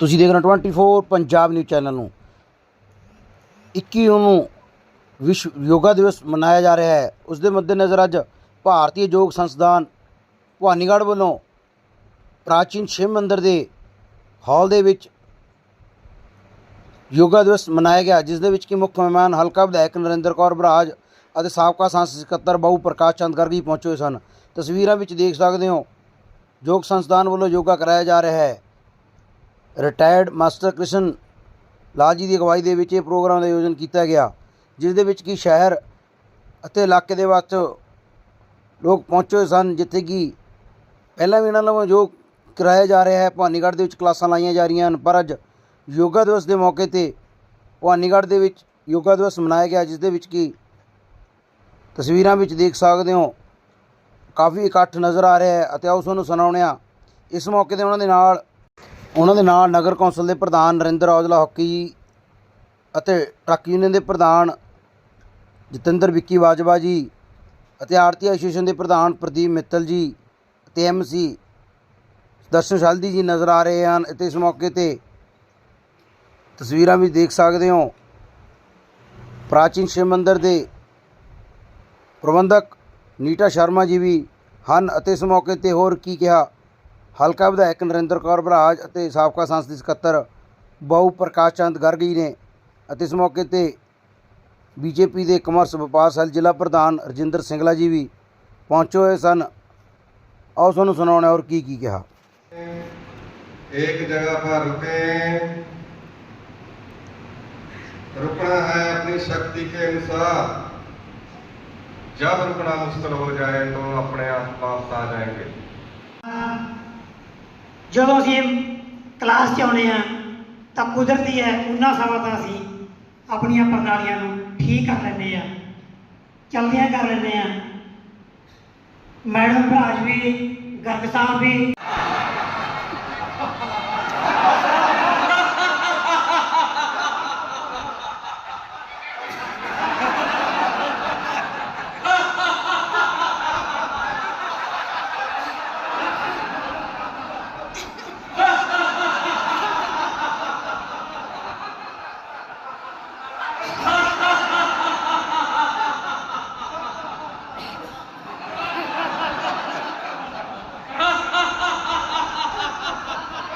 ਤੁਸੀਂ ਦੇਖ ਰਹੇ ਹੋ 24 ਪੰਜਾਬ ਨਿਊਜ਼ ਚੈਨਲ ਨੂੰ। 21 ਨੂੰ ਵਿਸ਼ਵ ਯੋਗਾ ਦਿਵਸ ਮਨਾਇਆ ਜਾ ਰਿਹਾ ਹੈ। ਉਸ ਦੇ ਮੱਦੇਨਜ਼ਰ ਅੱਜ ਭਾਰਤੀ ਯੋਗ ਸੰਸਥਾਨ ਭਵਾਨੀਗੜ੍ਹ ਵੱਲੋਂ ਪ੍ਰਾਚੀਨ ਸ਼ਿਵ ਮੰਦਿਰ ਦੇ ਹਾਲ ਦੇ ਵਿੱਚ ਯੋਗਾ ਦਿਵਸ ਮਨਾਇਆ ਗਿਆ। ਜਿਸ ਦੇ ਵਿੱਚ ਕਿ ਮੁੱਖ ਮਹਿਮਾਨ ਹਲਕਾ ਵਿਧਾਇਕ ਨਰਿੰਦਰ ਕੌਰ ਬਰਾਜ ਅਤੇ ਸਾਬਕਾ ਸੰਸਦ ਸਕੱਤਰ ਬਾਬੂ ਪ੍ਰਕਾਸ਼ ਚੰਦ ਗਰਗੀ ਪਹੁੰਚੇ ਹੋਏ ਸਨ। ਤਸਵੀਰਾਂ ਵਿੱਚ ਦੇਖ ਸਕਦੇ ਹੋ, ਯੋਗ ਸੰਸਥਾਨ ਵੱਲੋਂ ਯੋਗਾ ਕਰਾਇਆ ਜਾ ਰਿਹਾ ਹੈ। ਰਿਟਾਇਰਡ ਮਾਸਟਰ ਕ੍ਰਿਸ਼ਨ ਲਾਲ ਜੀ ਦੀ ਅਗਵਾਈ ਦੇ ਵਿੱਚ ਇਹ ਪ੍ਰੋਗਰਾਮ ਦਾ ਆਯੋਜਨ ਕੀਤਾ ਗਿਆ, ਜਿਸ ਦੇ ਵਿੱਚ ਕਿ ਸ਼ਹਿਰ ਅਤੇ ਇਲਾਕੇ ਦੇ ਵਿੱਚ ਲੋਕ ਪਹੁੰਚੇ ਹੋਏ ਸਨ, ਜਿੱਥੇ ਕਿ ਪਹਿਲਾਂ ਵੀ ਇਹਨਾਂ ਵੱਲੋਂ ਜੋ ਕਰਾਇਆ ਜਾ ਰਿਹਾ ਹੈ, ਭਵਾਨੀਗੜ੍ਹ ਦੇ ਵਿੱਚ ਕਲਾਸਾਂ ਲਾਈਆਂ ਜਾ ਰਹੀਆਂ ਹਨ, ਪਰ ਅੱਜ ਯੋਗਾ ਦਿਵਸ ਦੇ ਮੌਕੇ ਤੇ ਭਵਾਨੀਗੜ੍ਹ ਦੇ ਵਿੱਚ ਯੋਗਾ ਦਿਵਸ ਮਨਾਇਆ ਗਿਆ, ਜਿਸ ਦੇ ਵਿੱਚ ਕਿ ਤਸਵੀਰਾਂ ਵਿੱਚ ਦੇਖ ਸਕਦੇ ਹੋ, ਕਾਫੀ ਇਕੱਠ ਨਜ਼ਰ ਆ ਰਿਹਾ ਹੈ ਅਤੇ ਆਓ ਤੁਹਾਨੂੰ ਸੁਣਾਉਂਦੇ ਇਸ ਮੌਕੇ ਤੇ ਉਹਨਾਂ ਦੇ ਨਾਲ ਉਹਨਾਂ ਦੇ ਨਾਲ ਨਗਰ ਕੌਂਸਲ ਦੇ ਪ੍ਰਧਾਨ ਨਰਿੰਦਰ ਔਜਲਾ ਹਾਕੀ ਜੀ ਅਤੇ ਟਰੱਕ ਯੂਨੀਅਨ ਦੇ ਪ੍ਰਧਾਨ ਜਤਿੰਦਰ ਵਿੱਕੀ ਬਾਜਵਾ ਜੀ, ਅਤੇ ਆਰਤੀ ਐਸੋਸੀਏਸ਼ਨ ਦੇ ਪ੍ਰਧਾਨ ਪ੍ਰਦੀਪ ਮਿੱਤਲ ਜੀ ਅਤੇ ਐਮਸੀ ਦਰਸ਼ਨ ਸ਼ਾਲਦੀ ਜੀ ਨਜ਼ਰ ਆ ਰਹੇ ਹਨ। ਅਤੇ ਇਸ ਮੌਕੇ ਤੇ ਤਸਵੀਰਾਂ ਵੀ ਦੇਖ ਸਕਦੇ ਹੋ। ਪ੍ਰਾਚੀਨ ਸ਼ਿਵ ਮੰਦਿਰ ਦੇ ਪ੍ਰਬੰਧਕ ਨੀਟਾ ਸ਼ਰਮਾ ਜੀ ਵੀ ਹਨ ਅਤੇ ਇਸ ਮੌਕੇ ਤੇ ਹੋਰ ਕੀ ਕਿਹਾ ਹਲਕਾ ਵਿਧਾਇਕ ਨਰਿੰਦਰ ਕੌਰ ਬਰਾਜ ਅਤੇ ਸਾਬਕਾ ਸੰਸਦੀ ਸਕੱਤਰ ਬਾਊ ਪ੍ਰਕਾਸ਼ ਚੰਦ ਗਰਗ ਜੀ ਨੇ ਅਤੇ ਇਸ ਮੌਕੇ ਤੇ ਬੀਜੇਪੀ ਦੇ ਕਮਰਸ ਵਪਾਰ ਸੈੱਲ ਜ਼ਿਲ੍ਹਾ ਪ੍ਰਧਾਨ ਰਜਿੰਦਰ ਸਿੰਗਲਾ ਜੀ ਵੀ ਪਹੁੰਚੇ ਹੋਏ ਸਨ ਆਓ ਤੁਹਾਨੂੰ ਸੁਣਾਉਣਾ ਹੋਰ ਕੀ ਕੀ ਕਿਹਾ एक जगह पर रुके रुकना है अपनी शक्ति के अनुसार जब रुकना मुश्किल हो जाए तो अपने आप वापस आ जाएंगे ਜਦੋਂ ਅਸੀਂ ਕਲਾਸ 'ਚ ਆਉਨੇ ਆ ਤਾਂ ਕੁਦਰਤੀ ਹੈ ਉਹਨਾਂ ਸਮਾਂ ਤਾਂ ਅਸੀਂ ਆਪਣੀਆਂ ਪ੍ਰਣਾਲੀਆਂ ਨੂੰ ਠੀਕ ਕਰ ਲੈਂਦੇ ਆ ਚਲਦਿਆਂ ਕਰ ਲੈਂਦੇ ਆ ਮੈਡਮ ਭਰਾਜ ਵੀ, ਗਰਗ ਸਾਹਿਬ ਵੀ।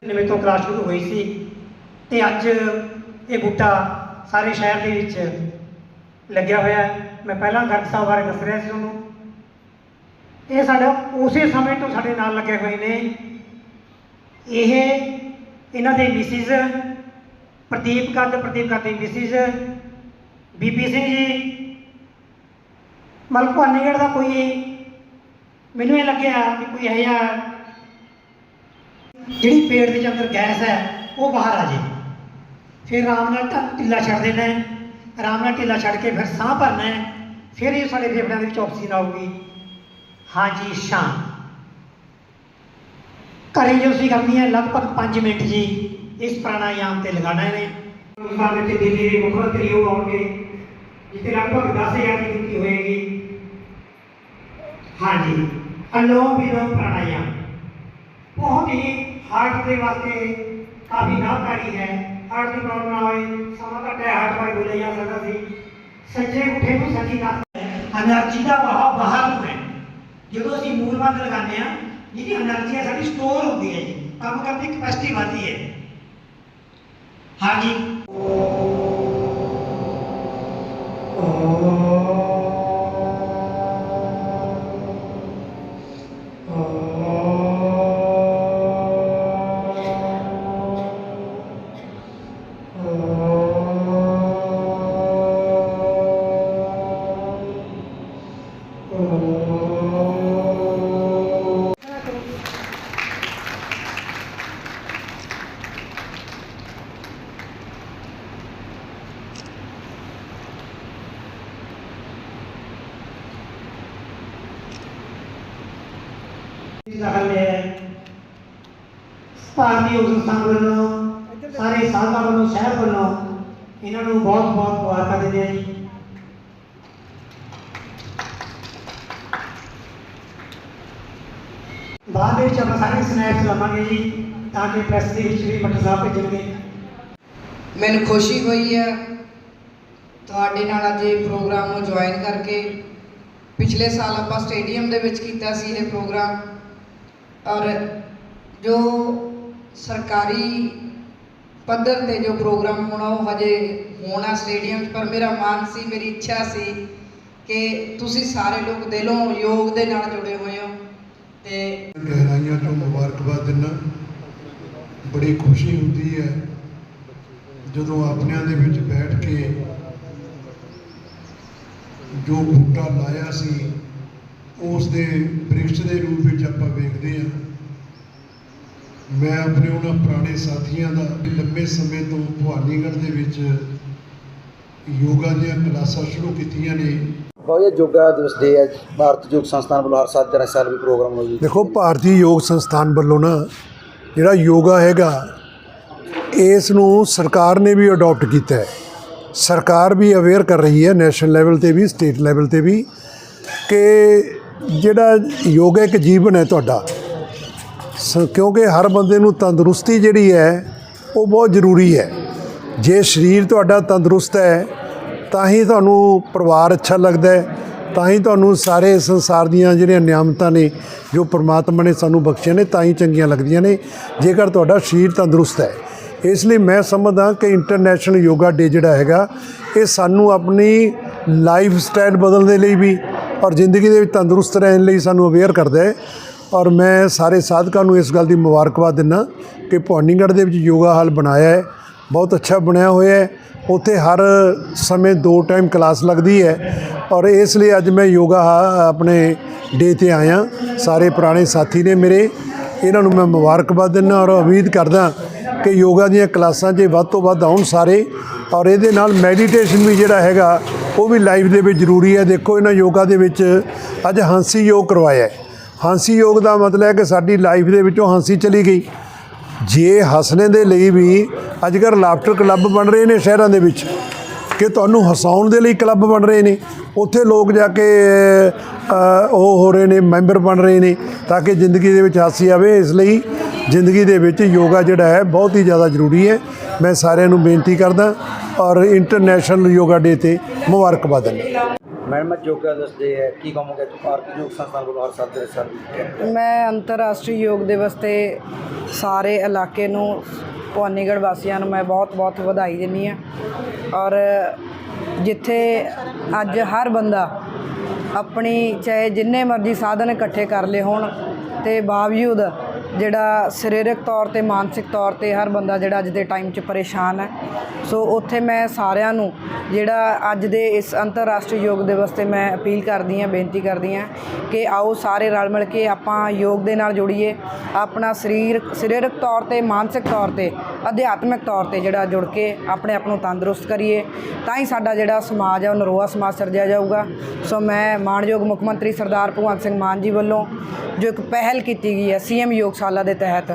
ਨਿਵੇਂ ਤੋਂ ਕਲਾਸ ਸ਼ੁਰੂ ਹੋਈ ਸੀ ਤੇ ਅੱਜ ਇਹ ਬੂਟਾ ਸਾਰੇ ਸ਼ਹਿਰ ਦੇ ਵਿੱਚ ਲੱਗਿਆ ਹੋਇਆ ਹੈ। ਮੈਂ ਪਹਿਲਾਂ ਗਰਗ ਸਾਹਿਬ ਬਾਰੇ ਦੱਸ ਰਿਹਾ ਸੀ ਤੁਹਾਨੂੰ। ਇਹ ਸਾਡਾ ਉਸੇ ਸਮੇਂ ਤੋਂ ਸਾਡੇ ਨਾਲ ਲੱਗੇ ਹੋਏ ਨੇ। ਇਹ ਇਹਨਾਂ ਦੇ ਮਿਸਿਸ ਪ੍ਰਦੀਪ ਕਾ ਪ੍ਰਦੀਪ ਕਾ ਦੀ ਮਿਸਿਸ ਬੀਪੀ ਸਿੰਘ ਜੀ। ਮਲਕਵਾਨੀਗੜ੍ਹ ਦਾ ਕੋਈ ਮੈਨੂੰ ਇਹ ਲੱਗਿਆ ਕਿ ਕੋਈ ਇਹ ਜਿਹਾ ਜਿਹੜੀ ਪੇਟ ਦੇ ਅੰਦਰ ਗੈਸ ਹੈ, ਉਹ ਬਾਹਰ ਆ ਜੇ। ਫਿਰ ਆਰਾਮ ਨਾਲ ਢ- ਢਿੱਲਾ ਛੱਡ ਦੇਣਾ ਹੈ। ਆਰਾਮ ਨਾਲ ਢਿੱਲਾ ਛੱਡ ਕੇ ਫਿਰ ਸਾਹ ਭਰਨਾ ਹੈ। ਫਿਰ ਇਹ ਸਾਡੇ ਫੇਫੜਿਆਂ ਦੇ ਵਿੱਚ ਆਕਸੀਜਨ ਆਊਗੀ। ਹਾਂਜੀ ਸ਼ਾਂਤ ਘਰੇ ਜੋ ਅਸੀਂ ਕਰਨੀ ਹੈ, ਲਗਭਗ 5 ਮਿੰਟ ਜੀ ਇਸ ਪ੍ਰਾਣਾਯਾਮ ਤੇ ਲਗਾਣਾ ਹੈ ਹਿੰਦੁਸਤਾਨ ਵਿੱਚ ਦਿੱਲੀ ਦੇ ਮੁੱਖ ਮੰਤਰੀ ਉਹ ਆਉਣਗੇ ਜਿੱਥੇ ਲਗਭਗ 10000 ਦੀ ਗਿਣਤੀ ਹੋਏਗੀ। ਹਾਂਜੀ। ਅਲੋਮ ਵਿਲੋਮ ਪ੍ਰਾਣਾਯਾਮ। ਬਹੁਤ ਹੀ हार्ट के वास्ते काफ़ी लाभकारी है। हार्ट की प्रॉब्लम ना समा तक है हार्ट भाई बोले, या सदा सी। सच्चे उठे तो सच्ची का एनर्जी का बहाव बाहर को है। जब तो अभी मूल मंत्र लगाते हैं यदि एनर्जी है, सारी स्टोर होती है काम करने की कैपेसिटी बढ़ती है। हाँ जी। ਭਾਰਤੀ ਯੋਗ ਸੰਸਥਾਨ ਵੱਲੋਂ, ਸਾਰੇ ਸਾਧਾਂ ਵੱਲੋਂ ਸ਼ਹਿਰ ਵੱਲੋਂ ਇਹਨਾਂ ਨੂੰ ਬਹੁਤ ਬਹੁਤ ਮੁਬਾਰਕਾਂ ਦਿੰਦੇ ਹਾਂ ਜੀ। ਬਾਅਦ ਦੇ ਵਿੱਚ ਆਪਾਂ ਸਾਰੇ ਸਨੈਪਸ ਲਵਾਂਗੇ ਜੀ, ਤਾਂ ਕਿ ਪ੍ਰੈਸ ਦੇ ਵਿੱਚ ਵੀ ਮੱਟਰ ਸਾਹਿਬ ਭੇਜਣਗੇ। ਮੈਨੂੰ ਖੁਸ਼ੀ ਹੋਈ ਹੈ ਤੁਹਾਡੇ ਨਾਲ ਅੱਜ ਇਹ ਪ੍ਰੋਗਰਾਮ ਨੂੰ ਜੁਆਇਨ ਕਰਕੇ। ਪਿਛਲੇ ਸਾਲ ਆਪਾਂ ਸਟੇਡੀਅਮ ਦੇ ਵਿੱਚ ਕੀਤਾ ਸੀ ਇਹ ਪ੍ਰੋਗਰਾਮ ਔਰ ਜੋ ਸਰਕਾਰੀ ਪੱਧਰ ਤੇ ਜੋ ਪ੍ਰੋਗਰਾਮ ਹੋਣਾ, ਉਹ ਹਜੇ ਹੋਣਾ ਸਟੇਡੀਅਮ 'ਚ, ਪਰ ਮੇਰਾ ਮਨ ਸੀ, ਮੇਰੀ ਇੱਛਾ ਸੀ ਕਿ ਤੁਸੀਂ ਸਾਰੇ ਲੋਕ ਦਿਲੋਂ, ਯੋਗ ਦੇ ਨਾਲ ਜੁੜੇ ਹੋਏ ਹੋ। ਤੇ ਗਹਿਰਾਈਆਂ ਤੋਂ ਮੁਬਾਰਕਬਾਦ ਦਿੰਦਾ। ਬੜੀ ਖੁਸ਼ੀ ਹੁੰਦੀ ਹੈ, ਜਦੋਂ ਆਪਣਿਆਂ ਦੇ ਵਿੱਚ ਬੈਠ ਕੇ ਜੋ ਬੂਟਾ ਲਾਇਆ ਸੀ, ਉਸ ਦੇ ਬ੍ਰਿਕਸ਼ ਦੇ ਰੂਪ ਵਿੱਚ ਆਪਾਂ ਵੇਖਦੇ ਹਾਂ। ਮੈਂ ਆਪਣੇ ਉਹਨਾਂ ਪੁਰਾਣੇ ਸਾਥੀਆਂ ਦਾ ਲੰਬੇ ਸਮੇਂ ਤੋਂ ਭਵਾਨੀਗੜ੍ਹ ਦੇ ਵਿੱਚ ਯੋਗਾ ਦੀਆਂ ਕਲਾਸਾਂ ਸ਼ੁਰੂ ਕੀਤੀਆਂ ਨੇ। ਬਹੁਤ ਯੋਗਾ ਦਿਵਸ ਡੇ ਹੈ ਭਾਰਤ ਯੋਗ ਸੰਸਥਾਨ ਵੱਲੋਂ ਹਰ ਸਾਲ ਤਿੰਨ ਸਾਲ ਵੀ ਪ੍ਰੋਗਰਾਮ ਹੋਈ ਦੇਖੋ ਭਾਰਤੀ ਯੋਗ ਸੰਸਥਾਨ ਵੱਲੋਂ ਨਾ ਜਿਹੜਾ ਯੋਗਾ ਹੈਗਾ ਇਸ ਨੂੰ ਸਰਕਾਰ ਨੇ ਵੀ ਅਡਾਪਟ ਕੀਤਾ ਹੈ। ਸਰਕਾਰ ਵੀ ਅਵੇਅਰ ਕਰ ਰਹੀ ਹੈ ਨੈਸ਼ਨਲ ਲੈਵਲ ਤੇ ਵੀ ਸਟੇਟ ਲੈਵਲ ਤੇ ਵੀ ਕਿ ਜਿਹੜਾ ਯੋਗਾ ਇੱਕ ਜੀਵਨ ਹੈ ਤੁਹਾਡਾ। ਕਿਉਂਕਿ ਹਰ ਬੰਦੇ ਨੂੰ ਤੰਦਰੁਸਤੀ ਜਿਹੜੀ ਹੈ ਉਹ ਬਹੁਤ ਜ਼ਰੂਰੀ ਹੈ। ਜੇ ਸਰੀਰ ਤੁਹਾਡਾ ਤੰਦਰੁਸਤ ਹੈ ਤਾਂ ਹੀ ਤੁਹਾਨੂੰ ਪਰਿਵਾਰ ਅੱਛਾ ਲੱਗਦਾ ਹੈ, ਤਾਂ ਹੀ ਤੁਹਾਨੂੰ ਸਾਰੇ ਸੰਸਾਰ ਦੀਆਂ ਜਿਹੜੀਆਂ ਨਿਆਮਤਾਂ ਨੇ, ਜੋ ਪ੍ਰਮਾਤਮਾ ਨੇ ਸਾਨੂੰ ਬਖਸ਼ੀਆਂ ਨੇ, ਤਾਂ ਹੀ ਚੰਗੀਆਂ ਲੱਗਦੀਆਂ ਨੇ। ਜੇਕਰ ਤੁਹਾਡਾ ਸਰੀਰ ਤੰਦਰੁਸਤ ਹੈ, ਇਸ ਲਈ ਮੈਂ ਸਮਝਦਾ ਕਿ ਇੰਟਰਨੈਸ਼ਨਲ ਯੋਗਾ ਡੇ ਜਿਹੜਾ ਹੈਗਾ, ਇਹ ਸਾਨੂੰ ਆਪਣੀ ਲਾਈਫ ਸਟਾਈਲ ਬਦਲਣ ਦੇ ਲਈ ਵੀ ਔਰ ਜ਼ਿੰਦਗੀ ਦੇ ਵਿੱਚ ਤੰਦਰੁਸਤ ਰਹਿਣ ਲਈ ਸਾਨੂੰ ਅਵੇਅਰ ਕਰਦਾ ਹੈ। ਔਰ ਮੈਂ ਸਾਰੇ ਸਾਧਕਾਂ ਨੂੰ ਇਸ ਗੱਲ ਦੀ ਮੁਬਾਰਕਬਾਦ ਦਿੰਦਾ ਕਿ ਭਵਾਨੀਗੜ੍ਹ ਦੇ ਵਿੱਚ ਯੋਗਾ ਹਾਲ ਬਣਾਇਆ ਹੈ, ਬਹੁਤ ਅੱਛਾ ਬਣਿਆ ਹੋਇਆ ਹੈ। ਉੱਥੇ ਹਰ ਸਮੇਂ ਦੋ ਟਾਈਮ ਕਲਾਸ ਲੱਗਦੀ ਹੈ ਔਰ ਇਸ ਲਈ ਅੱਜ ਮੈਂ ਯੋਗਾ ਆਪਣੇ ਡੇ ਤੇ ਆਇਆ। ਸਾਰੇ ਪੁਰਾਣੇ ਸਾਥੀ ਨੇ ਮੇਰੇ, ਇਹਨਾਂ ਨੂੰ ਮੈਂ ਮੁਬਾਰਕਬਾਦ ਦਿੰਦਾ ਔਰ ਉਮੀਦ ਕਰਦਾ ਕਿ ਯੋਗਾ ਦੀਆਂ ਕਲਾਸਾਂ 'ਚ ਵੱਧ ਤੋਂ ਵੱਧ ਆਉਣ ਸਾਰੇ ਔਰ ਇਹਦੇ ਨਾਲ ਮੈਡੀਟੇਸ਼ਨ ਵੀ ਜਿਹੜਾ ਹੈਗਾ, ਉਹ ਵੀ ਲਾਈਫ ਦੇ ਵਿੱਚ ਜ਼ਰੂਰੀ ਹੈ। ਦੇਖੋ, ਇਹਨਾਂ ਯੋਗਾ ਦੇ ਵਿੱਚ ਅੱਜ ਹਾਂਸੀ ਯੋਗ ਕਰਵਾਇਆ ਹੈ। ਹਾਂਸੀ ਯੋਗ ਦਾ ਮਤਲਬ ਹੈ ਕਿ ਸਾਡੀ ਲਾਈਫ ਦੇ ਵਿੱਚੋਂ ਹਾਂਸੀ ਚਲੀ ਗਈ। ਜੇ ਹੱਸਣੇ ਦੇ ਲਈ ਵੀ ਅੱਜ ਕੱਲ੍ਹ ਲਾਫਟਰ ਕਲੱਬ ਬਣ ਰਹੇ ਨੇ ਸ਼ਹਿਰਾਂ ਦੇ ਵਿੱਚ ਕਿ ਤੁਹਾਨੂੰ ਹਸਾਉਣ ਦੇ ਲਈ ਕਲੱਬ ਬਣ ਰਹੇ ਨੇ। ਉੱਥੇ ਲੋਕ ਜਾ ਕੇ ਉਹ ਹੋ ਰਹੇ ਨੇ ਮੈਂਬਰ ਬਣ ਰਹੇ ਨੇ ਤਾਂ ਕਿ ਜ਼ਿੰਦਗੀ ਦੇ ਵਿੱਚ ਹਾਸੀ ਆਵੇ। ਇਸ ਲਈ ਜ਼ਿੰਦਗੀ ਦੇ ਵਿੱਚ ਯੋਗਾ ਜਿਹੜਾ ਹੈ ਬਹੁਤ ਹੀ ਜ਼ਿਆਦਾ ਜ਼ਰੂਰੀ ਹੈ। ਮੈਂ ਸਾਰਿਆਂ ਨੂੰ ਬੇਨਤੀ ਕਰਦਾ ਔਰ ਇੰਟਰਨੈਸ਼ਨਲ ਯੋਗਾ ਡੇ ਤੇ ਮੁਬਾਰਕਬਾਦ ਦਿੰਦਾ। ਮੈਡਮ ਯੋਗਾ ਦਿਵਸ ਹੈ ਕੀ ਕਹੋਗੇ? ਭਾਰਤ ਯੋਗ ਸੰਸਥਾਨ ਵੱਲੋਂ ਹਰ ਸਾਲ ਤਿੰਨ ਸਾਲ ਮੈਂ ਅੰਤਰਰਾਸ਼ਟਰੀ ਯੋਗ ਦਿਵਸ ਤੇ ਸਾਰੇ ਇਲਾਕੇ ਨੂੰ ਭਵਾਨੀਗੜ੍ਹ ਵਾਸੀਆਂ ਨੂੰ ਮੈਂ ਬਹੁਤ-ਬਹੁਤ ਵਧਾਈ ਦਿੰਦੀ ਆ ਔਰ ਜਿੱਥੇ ਅੱਜ ਹਰ ਬੰਦਾ ਆਪਣੀ ਚਾਹੇ ਜਿੰਨੇ ਮਰਜ਼ੀ ਸਾਧਨ ਇਕੱਠੇ ਕਰ ਲਏ ਹੋਣ ਤੇ ਬਾਵਜੂਦ ਜਿਹੜਾ ਸਰੀਰਕ ਤੌਰ ਤੇ, ਮਾਨਸਿਕ ਤੌਰ ਤੇ ਹਰ ਬੰਦਾ ਜਿਹੜਾ ਅੱਜ ਦੇ ਟਾਈਮ 'ਚ ਪਰੇਸ਼ਾਨ ਹੈ। ਸੋ ਉੱਥੇ ਮੈਂ ਸਾਰਿਆਂ ਨੂੰ ਜਿਹੜਾ ਅੱਜ ਦੇ ਇਸ ਅੰਤਰਰਾਸ਼ਟਰੀ ਯੋਗ ਦਿਵਸ ਤੇ ਮੈਂ ਅਪੀਲ ਕਰਦੀ ਹਾਂ, ਬੇਨਤੀ ਕਰਦੀ ਹਾਂ ਕਿ ਆਓ ਸਾਰੇ ਰਲ ਮਿਲ ਕੇ ਆਪਾਂ ਯੋਗ ਦੇ ਨਾਲ ਜੁੜੀਏ। ਆਪਣਾ ਸਰੀਰ, ਸਰੀਰਕ ਤੌਰ ਤੇ, ਮਾਨਸਿਕ ਤੌਰ ਤੇ, ਅਧਿਆਤਮਿਕ ਤੌਰ ਤੇ ਜਿਹੜਾ ਜੁੜ ਕੇ ਆਪਣੇ ਆਪ ਨੂੰ ਤੰਦਰੁਸਤ ਕਰੀਏ। ਤਾਂ ਹੀ ਸਾਡਾ ਜਿਹੜਾ ਸਮਾਜ ਹੈ, ਉਹ ਨਰੋਆ ਸਮਾਜ ਸਿਰਜਿਆ ਜਾਊਗਾ। ਸੋ ਮੈਂ ਮਾਣਯੋਗ ਮੁੱਖ ਮੰਤਰੀ ਸਰਦਾਰ ਭਗਵੰਤ ਸਿੰਘ ਮਾਨ ਜੀ ਵੱਲੋਂ ਜੋ ਇੱਕ ਪਹਿਲ ਕੀਤੀ ਗਈ ਹੈ, ਸੀਐਮ ਯੋਗਸ਼ਾਲਾ ਦੇ ਤਹਿਤ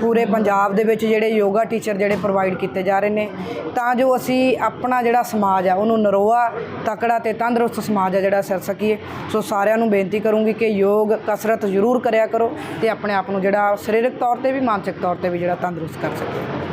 ਪੂਰੇ ਪੰਜਾਬ ਦੇ ਵਿੱਚ ਜਿਹੜੇ ਯੋਗਾ ਟੀਚਰ ਜਿਹੜੇ ਪ੍ਰੋਵਾਈਡ ਕੀਤੇ ਜਾ ਰਹੇ ਨੇ, ਤਾਂ ਜੋ ਅਸੀਂ ਆਪਣਾ ਜਿਹੜਾ ਸਮਾਜ ਆ, ਉਹਨੂੰ ਨਰੋਆ, ਤਕੜਾ ਤੇ ਤੰਦਰੁਸਤ ਸਮਾਜ ਆ ਜਿਹੜਾ ਸਿਰ ਸਕੀਏ। ਸੋ ਸਾਰਿਆਂ ਨੂੰ ਬੇਨਤੀ ਕਰੂੰਗੀ ਕਿ ਯੋਗ ਕਸਰਤ ਜ਼ਰੂਰ ਕਰਿਆ ਕਰੋ ਤੇ ਆਪਣੇ ਆਪ ਨੂੰ ਜਿਹੜਾ ਸਰੀਰਕ ਤੌਰ ਤੇ ਵੀ, ਮਾਨਸਿਕ ਤੌਰ ਤੇ ਵੀ ਜਿਹੜਾ ਤੰਦਰੁਸਤ ਕਰ ਸਕੀਏ।